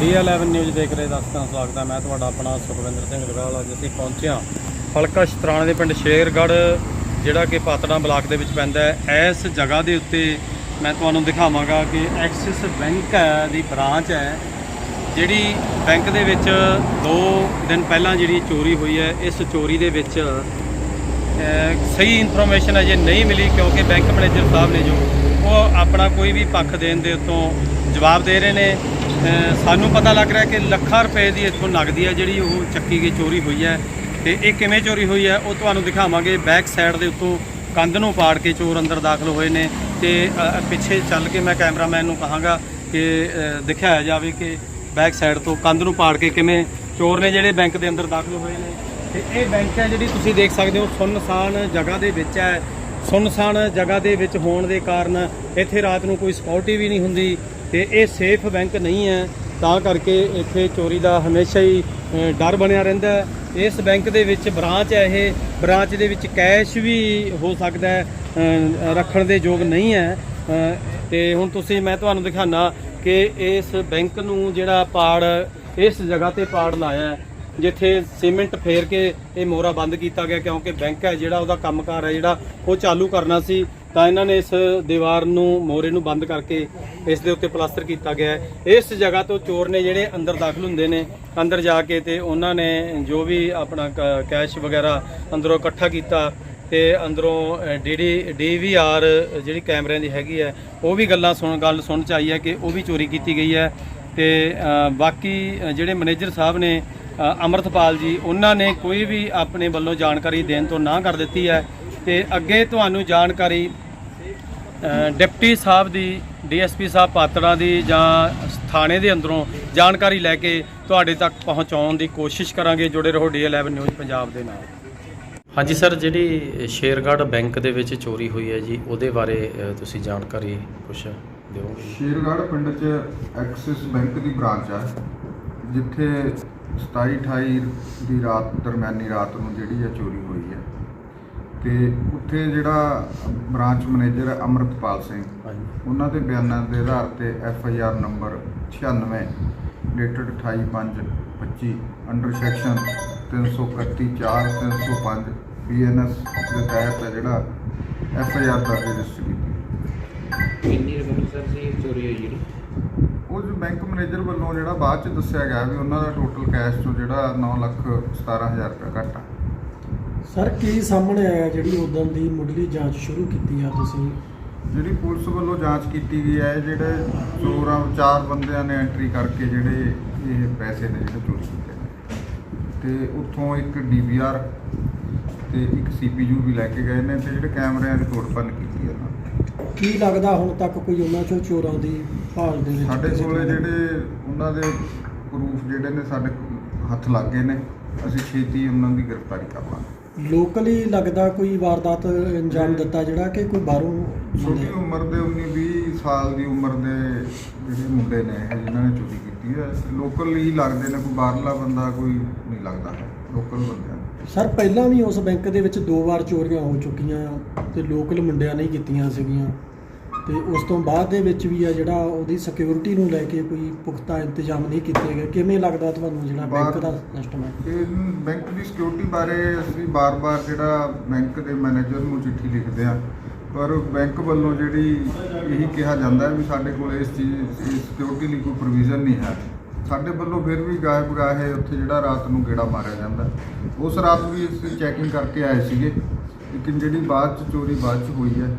ਡੀ11 news ਦੇਖ ਰਹੇ ਦਰਸ਼ਕਾਂ ਦਾ ਸਵਾਗਤ ਹੈ। ਮੈਂ ਤੁਹਾਡਾ ਆਪਣਾ ਸੁਖਵਿੰਦਰ ਸਿੰਘ ਲਗਾਲ ਅੱਜ ਅਸੀਂ ਪਹੁੰਚਿਆ ਹਲਕਾ ਸ਼ਤਰਾਣੇ ਦੇ ਪਿੰਡ ਸ਼ੇਰਗੜ੍ਹ, ਜਿਹੜਾ ਕਿ ਪਾਤੜਾ ਬਲਾਕ ਦੇ ਵਿੱਚ ਪੈਂਦਾ ਹੈ। ਇਸ ਜਗ੍ਹਾ ਦੇ ਉੱਤੇ ਮੈਂ ਤੁਹਾਨੂੰ ਦਿਖਾਵਾਂਗਾ ਕਿ ਐਕਸਿਸ ਬੈਂਕ ਹੈ ਦੀ ਬ੍ਰਾਂਚ ਹੈ, ਜਿਹੜੀ ਬੈਂਕ ਦੇ ਵਿੱਚ 2 ਦਿਨ ਪਹਿਲਾਂ ਜਿਹੜੀ ਚੋਰੀ ਹੋਈ ਹੈ, ਇਸ ਚੋਰੀ ਦੇ ਵਿੱਚ ਸਹੀ ਇਨਫੋਰਮੇਸ਼ਨ ਅਜੇ ਨਹੀਂ ਮਿਲੀ, ਕਿਉਂਕਿ ਬੈਂਕ ਮੈਨੇਜਰ ਸਾਹਿਬ ਨੇ ਜੋ ਉਹ ਆਪਣਾ ਕੋਈ ਵੀ ਪੱਖ ਦੇਣ ਦੇ ਉੱਤੋਂ ਜਵਾਬ ਦੇ ਰਹੇ ਨੇ। ਸਾਨੂੰ ਪਤਾ ਲੱਗ ਰਿਹਾ ਕਿ ਲੱਖਾਂ ਰੁਪਏ ਦੀ ਇੱਥੋਂ ਨਗਦੀ ਹੈ ਜਿਹੜੀ ਉਹ ਚੱਕੀ ਗਈ, ਚੋਰੀ ਹੋਈ ਹੈ। ਤੇ ਇਹ ਕਿਵੇਂ ਚੋਰੀ ਹੋਈ ਹੈ, ਉਹ ਤੁਹਾਨੂੰ ਦਿਖਾਵਾਂਗੇ। ਬੈਕ ਸਾਈਡ ਦੇ ਉੱਤੋਂ ਕੰਧ ਨੂੰ ਪਾੜ ਕੇ ਚੋਰ ਅੰਦਰ ਦਾਖਲ ਹੋਏ ਨੇ। ਤੇ ਪਿੱਛੇ ਚੱਲ ਕੇ ਮੈਂ ਕੈਮਰਾਮੈਨ ਨੂੰ ਕਹਾਂਗਾ ਕਿ ਦਿਖਾਇਆ ਜਾਵੇ ਕਿ ਬੈਕ ਸਾਈਡ ਤੋਂ ਕੰਧ ਨੂੰ ਪਾੜ ਕੇ ਕਿਵੇਂ ਚੋਰ ਨੇ ਜਿਹੜੇ ਬੈਂਕ ਦੇ ਅੰਦਰ ਦਾਖਲ ਹੋਏ ਨੇ। ਤੇ ਇਹ ਬੈਂਕ ਹੈ ਜਿਹੜੀ ਤੁਸੀਂ ਦੇਖ ਸਕਦੇ ਹੋ, ਸੁੰਨਸਾਨ ਜਗ੍ਹਾ ਦੇ ਵਿੱਚ ਹੈ। ਸੁੰਨਸਾਨ ਜਗ੍ਹਾ ਦੇ ਵਿੱਚ ਹੋਣ ਦੇ ਕਾਰਨ ਇੱਥੇ ਰਾਤ ਨੂੰ ਕੋਈ ਸਿਕਿਉਰਿਟੀ ਵੀ ਨਹੀਂ ਹੁੰਦੀ। ਤੇ ਇਹ ਸੇਫ ਬੈਂਕ ਨਹੀਂ ਹੈ। ਤਾਂ ਕਰਕੇ ਇੱਥੇ ਚੋਰੀ ਦਾ ਹਮੇਸ਼ਾ ਹੀ ਡਰ ਬਣਿਆ ਰਹਿੰਦਾ ਹੈ। ਇਸ ਬੈਂਕ ਦੇ ਵਿੱਚ ਬ੍ਰਾਂਚ ਹੈ ਇਹ। ਬ੍ਰਾਂਚ ਦੇ ਵਿੱਚ ਕੈਸ਼ ਵੀ ਹੋ ਸਕਦਾ ਹੈ ਰੱਖਣ ਦੇ ਯੋਗ ਨਹੀਂ ਹੈ। ਅ, ਤੇ ਹੁਣ ਤੁਸੀਂ ਮੈਂ ਤੁਹਾਨੂੰ ਦਿਖਾਣਾ ਕਿ ਇਸ ਬੈਂਕ ਨੂੰ ਜਿਹੜਾ ਪਾੜ ਇਸ ਜਗ੍ਹਾ ਤੇ ਪਾੜ ਲਾਇਆ ਹੈ ਜਿੱਥੇ ਸੀਮੈਂਟ ਫੇਰ ਕੇ ਇਹ ਮੋਰਾ ਬੰਦ ਕੀਤਾ ਗਿਆ ਕਿਉਂਕਿ ਬੈਂਕ ਹੈ ਜਿਹੜਾ ਉਹਦਾ ਕੰਮਕਾਰ ਹੈ ਜਿਹੜਾ ਉਹ ਚਾਲੂ ਕਰਨਾ ਸੀ। ਤਾਂ ਇਹਨਾਂ ਨੇ ਇਸ ਦੀਵਾਰ ਨੂੰ ਮੋਰੇ ਨੂੰ ਬੰਦ ਕਰਕੇ ਇਸ ਦੇ ਉੱਤੇ ਪਲਾਸਟਰ ਕੀਤਾ ਗਿਆ ਹੈ। ਇਸ ਜਗ੍ਹਾ ਤੋਂ ਚੋਰ ਨੇ ਜਿਹੜੇ ਅੰਦਰ ਦਾਖਲ ਹੁੰਦੇ ਨੇ ਅੰਦਰ ਜਾ ਕੇ ਤੇ ਉਹਨਾਂ ਨੇ ਜੋ ਵੀ ਆਪਣਾ ਕ- ਕੈਸ਼ ਵਗੈਰਾ ਅੰਦਰੋਂ ਇਕੱਠਾ ਕੀਤਾ ਤੇ ਅੰਦਰੋਂ ਡੀਡੀ ਡੀਵੀਆਰ ਜਿਹੜੀ ਕੈਮਰਿਆਂ ਦੀ ਹੈਗੀ ਹੈ ਉਹ ਵੀ ਗੱਲਾਂ ਸੁਣ ਗੱਲ ਸੁਣ ਚ ਆਈ ਹੈ ਕਿ ਉਹ ਵੀ ਚੋਰੀ ਕੀਤੀ ਗਈ ਹੈ ਤੇ ਬਾਕੀ ਜਿਹੜੇ ਮੈਨੇਜਰ ਸਾਹਿਬ ਨੇ ਅ, ਅਮਰਤਪਾਲ ਜੀ ਉਹਨਾਂ ਨੇ ਕੋਈ ਵੀ ਆਪਣੇ ਵੱਲੋਂ ਜਾਣਕਾਰੀ ਦੇਣ ਤੋਂ ਨਾ ਕਰ ਦਿੱਤੀ ਹੈ। ਤੇ ਅੱਗੇ ਤੁਹਾਨੂੰ ਜਾਣਕਾਰੀ ਡਿਪਟੀ ਸਾਹਿਬ ਦੀ ਡੀਐਸਪੀ ਸਾਹਿਬ ਪਾਤੜਾ ਦੀ ਜਾਂ ਥਾਣੇ ਦੇ ਅੰਦਰੋਂ ਜਾਣਕਾਰੀ ਲੈ ਕੇ ਤੁਹਾਡੇ ਤੱਕ ਪਹੁੰਚਾਉਣ ਦੀ ਕੋਸ਼ਿਸ਼ ਕਰਾਂਗੇ। ਜੁੜੇ ਰਹੋ ਡੀ11 ਨਿਊਜ਼ ਪੰਜਾਬ ਦੇ ਨਾਲ। ਹਾਂਜੀ ਸਰ ਜਿਹੜੀ ਸ਼ੇਰਗੜ੍ਹ ਬੈਂਕ ਦੇ ਵਿੱਚ ਚੋਰੀ ਹੋਈ ਹੈ ਜੀ ਉਹਦੇ ਬਾਰੇ ਤੁਸੀਂ ਜਾਣਕਾਰੀ ਕੁਝ ਦਿਓਗੇ? ਸ਼ੇਰਗੜ੍ਹ ਪਿੰਡ 'ਚ ਐਕਸਿਸ ਬੈਂਕ ਦੀ ਬ੍ਰਾਂਚ ਹੈ ਜਿੱਥੇ 27 28 ਦੀ ਰਾਤ ਦਰਮਿਆਨੀ ਰਾਤ ਨੂੰ ਜਿਹੜੀ ਹੈ ਚੋਰੀ ਹੋਈ ਹੈ। ਤੇ ਉੱਥੇ ਜਿਹੜਾ ਬ੍ਰਾਂਚ ਮੈਨੇਜਰ ਅਮਰਤਪਾਲ ਸਿੰਘ ਉਹਨਾਂ ਦੇ ਬਿਆਨਾਂ ਦੇ ਆਧਾਰ ਤੇ F I R number 96 dated 28/5/25 under section 331 4 305 BNS ਦੇ ਤਹਿਤ ਜਿਹੜਾ ਐਫ ਆਈ ਆਰ ਦਰਜ ਰਜਿਸਟਰ ਕੀਤੀ ਕਿੰਨੀ ਰਕਮ ਸਰ ਸੀ ਚੋਰੀ ਹੋਈ ਜਿਹੜੀ? ਉਹ ਜੋ ਬੈਂਕ ਮੈਨੇਜਰ ਵੱਲੋਂ ਜਿਹੜਾ ਬਾਅਦ ਚ ਦੱਸਿਆ ਗਿਆ ਵੀ ਉਹਨਾਂ ਦਾ ਟੋਟਲ ਕੈਸ਼ ਤੋਂ ਜਿਹੜਾ 9 ਲੱਖ 17000 ਰੁਪਏ ਘੱਟ। ਸਰ ਕੀ ਸਾਹਮਣੇ ਆਇਆ ਜਿਹੜੀ ਉਦੋਂ ਦੀ ਮੁੱਢਲੀ ਜਾਂਚ ਸ਼ੁਰੂ ਕੀਤੀ ਆ ਤੁਸੀਂ? ਜਿਹੜੀ ਪੁਲਿਸ ਵੱਲੋਂ ਜਾਂਚ ਕੀਤੀ ਗਈ ਹੈ ਜਿਹੜੇ ਚੋਰਾਂ ਚਾਰ ਬੰਦਿਆਂ ਨੇ ਐਂਟਰੀ ਕਰਕੇ ਜਿਹੜੇ ਇਹ ਪੈਸੇ ਨੇ ਜਿਹੜੇ ਚੋਰੀ ਕੀਤੇ ਨੇ। ਤੇ ਉੱਥੋਂ ਇੱਕ ਡੀਵੀਆਰ ਤੇ ਇੱਕ ਸੀਪੀਯੂ ਵੀ ਲੈ ਕੇ ਗਏ ਨੇ ਤੇ ਜਿਹੜੇ ਕੈਮਰਿਆਂ ਦੀ ਤੋੜਪੰਨ ਕੀਤੀ ਹੈ ਨੇ। ਕੀ ਲੱਗਦਾ ਹੁਣ ਤੱਕ ਕੋਈ ਉਹਨਾਂ ਚੋਂ ਚੋਰਾਂ ਦੀ ਭਾਲ ਦੇ ਵਿੱਚ ਸਾਡੇ ਕਿਸੇ ਕੋਲੇ ਜਿਹੜੇ ਉਹਨਾਂ ਦੇ ਪ੍ਰੂਫ ਜਿਹੜੇ ਨੇ ਸਾਡੇ ਹੱਥ ਲੱਗ ਨੇ। ਅਸੀਂ ਛੇਤੀ ਉਹਨਾਂ ਦੀ ਗ੍ਰਿਫਤਾਰੀ ਕਰ ਲਾਂਗੇ। ਲੋਕਲੀ ਲੱਗਦਾ ਕੋਈ ਵਾਰਦਾਤ ਅੰਜਾਮ ਦਿੱਤਾ ਜਿਹੜਾ ਕਿ ਕੋਈ ਬਾਹਰੋਂ ਛੋਟੀ ਬੰਦੇ- ਉਮਰ ਦੇ 19 20 ਸਾਲ ਦੀ ਉਮਰ ਦੇ ਜਿਹੜੇ ਮੁੰਡੇ ਨੇ ਇਹ ਜਿਨ੍ਹਾਂ ਨੇ ਚੋਰੀ ਕੀਤੀ ਹੈ ਲੋਕਲ ਹੀ ਲੱਗਦੇ ਨੇ ਕੋਈ ਬਾਹਰਲਾ ਬੰਦਾ ਕੋਈ ਨਹੀਂ ਲੱਗਦਾ ਹੈ ਲੋਕਲ ਬੰਦੇ ਨੇ। ਸਰ ਪਹਿਲਾਂ ਵੀ ਉਸ ਬੈਂਕ ਦੇ ਵਿੱਚ ਦੋ ਵਾਰ ਚੋਰੀਆਂ ਹੋ ਚੁੱਕੀਆਂ ਤੇ ਲੋਕਲ ਮੁੰਡਿਆਂ ਨੇ ਹੀ ਕੀਤੀਆਂ ਸੀਗੀਆਂ। ਤੇ ਉਸ ਤੋਂ ਬਾਅਦ ਦੇ ਵਿੱਚ ਵੀ ਆ ਜਿਹੜਾ ਉਹਦੀ ਸਿਕਿਉਰਿਟੀ ਨੂੰ ਲੈ ਕੇ ਕੋਈ ਪੁਖਤਾ ਇੰਤਜ਼ਾਮ ਨਹੀਂ ਕੀਤੇ ਗਏ। ਕਿਵੇਂ ਲੱਗਦਾ ਤੁਹਾਨੂੰ ਜਿਹੜਾ ਬੈਂਕ ਦਾ ਸਿਸਟਮ ਹੈ? ਇਹ ਬੈਂਕ ਦੀ ਸਿਕਿਉਰਿਟੀ ਬਾਰੇ ਅਸੀਂ ਬਾਰ-ਬਾਰ ਜਿਹੜਾ ਬੈਂਕ ਦੇ ਮੈਨੇਜਰ ਨੂੰ ਚਿੱਠੀ ਲਿਖਦੇ ਆ ਪਰ ਬੈਂਕ ਵੱਲੋਂ ਜਿਹੜੀ ਇਹੀ ਕਿਹਾ ਜਾਂਦਾ ਵੀ ਸਾਡੇ ਕੋਲ ਇਸ ਚੀਜ਼ ਸਿਕਿਉਰਿਟੀ ਲਈ ਕੋਈ ਪ੍ਰੋਵੀਜ਼ਨ ਨਹੀਂ ਹੈ। ਸਾਡੇ ਵੱਲੋਂ ਫਿਰ ਵੀ ਗਾਇਬ ਗਾਹੇ ਉੱਥੇ ਜਿਹੜਾ ਰਾਤ ਨੂੰ ਗੇੜਾ ਮਾਰਿਆ ਜਾਂਦਾ। ਉਸ ਰਾਤ ਵੀ ਅਸੀਂ ਚੈਕਿੰਗ ਕਰਕੇ ਆਏ ਸੀਗੇ। ਲੇਕਿਨ ਜਿਹੜੀ ਬਾਅਦ ਚ ਚੋਰੀ ਬਾਅਦ ਚ ਹੋਈ ਹੈ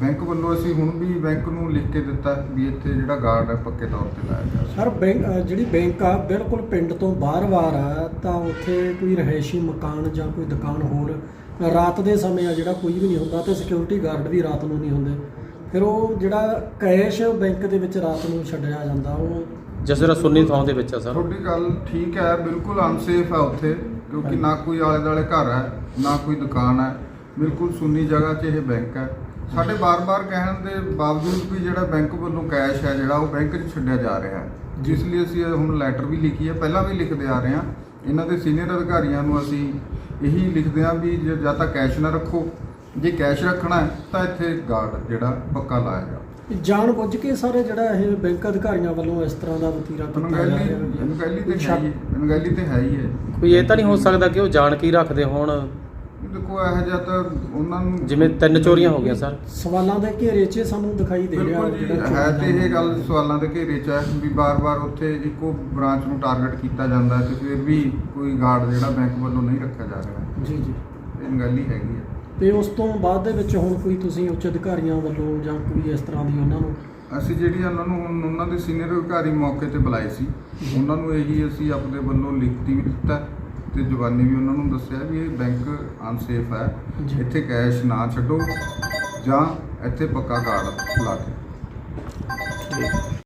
ਬੈਂਕ ਵੱਲੋਂ ਅਸੀਂ ਹੁਣ ਵੀ ਬੈਂਕ ਨੂੰ ਲਿਖ ਕੇ ਦਿੱਤਾ ਵੀ ਇੱਥੇ ਜਿਹੜਾ ਗਾਰਡ ਹੈ ਪੱਕੇ ਤੌਰ ਤੇ ਲਾਇਆ ਜਾਵੇ ਸਰ ਬੈਂਕ ਜਿਹੜੀ ਬੈਂਕ ਆ ਬਿਲਕੁਲ ਪਿੰਡ ਤੋਂ ਬਾਹਰ-ਬਾਹਰ ਆ ਤਾਂ ਉੱਥੇ ਕੋਈ ਰਹਿائشੀ ਮਕਾਨ ਜਾਂ ਕੋਈ ਦੁਕਾਨ ਹੋਰ ਰਾਤ ਦੇ ਸਮੇਂ ਆ ਜਿਹੜਾ ਕੋਈ ਵੀ ਨਹੀਂ ਹੁੰਦਾ ਤੇ ਸਿਕਿਉਰਿਟੀ ਗਾਰਡ ਵੀ ਰਾਤ ਨੂੰ ਨਹੀਂ ਹੁੰਦੇ। ਫਿਰ ਉਹ ਜਿਹੜਾ ਕੈਸ਼ ਬੈਂਕ ਦੇ ਵਿੱਚ ਰਾਤ ਨੂੰ ਛੱਡਿਆ ਜਾਂਦਾ ਉਹ ਜਸਰਾ ਸੁੰਨੀ ਥਾਂ ਦੇ ਵਿੱਚ ਆ ਸਰ। ਤੁਹਾਡੀ ਗੱਲ ਠੀਕ ਹੈ ਬਿਲਕੁਲ ਅਨਸੇਫ ਆ ਉੱਥੇ ਕਿਉਂਕਿ ਨਾ ਕੋਈ ਆਲੇ-ਦਾਲੇ ਘਰ ਹੈ ਨਾ ਕੋਈ ਦੁਕਾਨ ਹੈ। ਬਿਲਕੁਲ ਸੁੰਨੀ ਜਗ੍ਹਾ 'ਚ ਇਹ ਬੈਂਕ ਹੈ। ਸਾਡੇ ਬਾਰ-ਬਾਰ ਕਹਿਣ ਦੇ ਬਾਵਜੂਦ ਵੀ ਜਿਹੜਾ ਬੈਂਕ ਵੱਲੋਂ ਕੈਸ਼ ਹੈ ਜਿਹੜਾ ਉਹ ਬੈਂਕ 'ਚ ਛੱਡਿਆ ਜਾ ਰਿਹਾ ਹੈ। ਜਿਸ ਲਈ ਅਸੀਂ ਹੁਣ ਲੈਟਰ ਵੀ ਲਿਖੀ ਹੈ। ਪਹਿਲਾਂ ਵੀ ਲਿਖਦੇ ਆ ਰਹੇ ਹਾਂ। ਇਹਨਾਂ ਦੇ ਸੀਨੀਅਰ ਅਧਿਕਾਰੀਆਂ ਨੂੰ ਅਸੀਂ ਇਹੀ ਲਿਖਦੇ ਹਾਂ ਵੀ ਜੇ ਜਾਂ ਤਾਂ ਕੈਸ਼ ਨਾ ਰੱਖੋ। ਜੇ ਕੈਸ਼ ਰੱਖਣਾ ਹੈ ਤਾਂ ਇੱਥੇ ਗਾਰਡ ਜਿਹੜਾ ਪੱਕਾ ਲਾਇਆ ਜਾਵੇ। ਜਾਣ ਬੁੱਝ ਕੇ ਸਾਰੇ ਜਿਹੜਾ ਇਹ ਬੈਂਕ ਅਧਿਕਾਰੀਆਂ ਵੱਲੋਂ ਇਸ ਤਰ੍ਹਾਂ ਦਾ ਵਤੀਰਾ ਕੀਤਾ ਜਾ ਰਿਹਾ ਹੈ। ਅਣਗਹਿਲੀ ਤੇ ਹੈ ਹੀ ਹੈ। ਕੋਈ ਇਹ ਤਾਂ ਨਹੀਂ ਹੋ ਸਕਦਾ ਕਿ ਉਹ ਜਾਣ ਕੇ ਹੀ ਰੱਖਦੇ ਹੋਣ। ਦੇਖੋ ਇਹੋ ਜਿਹਾ ਤਾਂ ਉਹਨਾਂ ਨੂੰ ਜਿਵੇਂ ਤਿੰਨ ਚੋਰੀਆਂ ਹੋ ਗਈਆਂ ਸਰ। ਸਵਾਲਾਂ ਦੇ ਘੇਰੇ 'ਚ ਸਾਨੂੰ ਦਿਖਾਈ ਦੇ ਰਿਹਾ ਬਿਲਕੁਲ ਜੀ ਜਿਹੜਾ ਹੈ ਤੇ ਇਹ ਗੱਲ ਸਵਾਲਾਂ ਦੇ ਘੇਰੇ 'ਚ ਹੈ ਵੀ ਬਾਰ-ਬਾਰ ਉੱਥੇ ਇੱਕੋ ਬ੍ਰਾਂਚ ਨੂੰ ਟਾਰਗੇਟ ਕੀਤਾ ਜਾਂਦਾ ਹੈ ਤੇ ਫਿਰ ਵੀ ਕੋਈ ਗਾਰਡ ਜਿਹੜਾ ਬੈਂਕ ਵੱਲੋਂ ਨਹੀਂ ਰੱਖਿਆ ਜਾ ਰਿਹਾ। ਜੀ ਜੀ। ਇਹ ਅਣਗਹਿਲੀ ਹੈਗੀ ਹੈ। ਤੇ ਉਸ ਤੋਂ ਬਾਅਦ ਦੇ ਵਿੱਚ ਹੁਣ ਕੋਈ ਤੁਸੀਂ ਉੱਚ ਅਧਿਕਾਰੀਆਂ ਵੱਲੋਂ ਜਾਂ ਕੋਈ ਇਸ ਤਰ੍ਹਾਂ ਦੀ ਉਹਨਾਂ ਨੂੰ ਅਸੀਂ ਜਿਹੜੀ ਉਹਨਾਂ ਨੂੰ ਹੁਣ ਉਹਨਾਂ ਦੇ ਸੀਨੀਅਰ ਅਧਿਕਾਰੀ ਮੌਕੇ ਤੇ ਬੁਲਾਏ ਸੀ ਉਹਨਾਂ ਨੂੰ ਇਹੀ ਅਸੀਂ ਆਪਣੇ ਵੱਲੋਂ ਲਿਖਤੀ ਵੀ ਦਿੱਤਾ ਤੇ ਜ਼ੁਬਾਨੀ ਵੀ ਉਹਨਾਂ ਨੂੰ ਦੱਸਿਆ ਵੀ ਇਹ ਬੈਂਕ ਅਨਸੇਫ ਹੈ। ਇੱਥੇ ਕੈਸ਼ ਨਾ ਛੱਡੋ ਜਾਂ ਇੱਥੇ ਪੱਕਾ ਕਾਰਡ ਲਾ ਕੇ।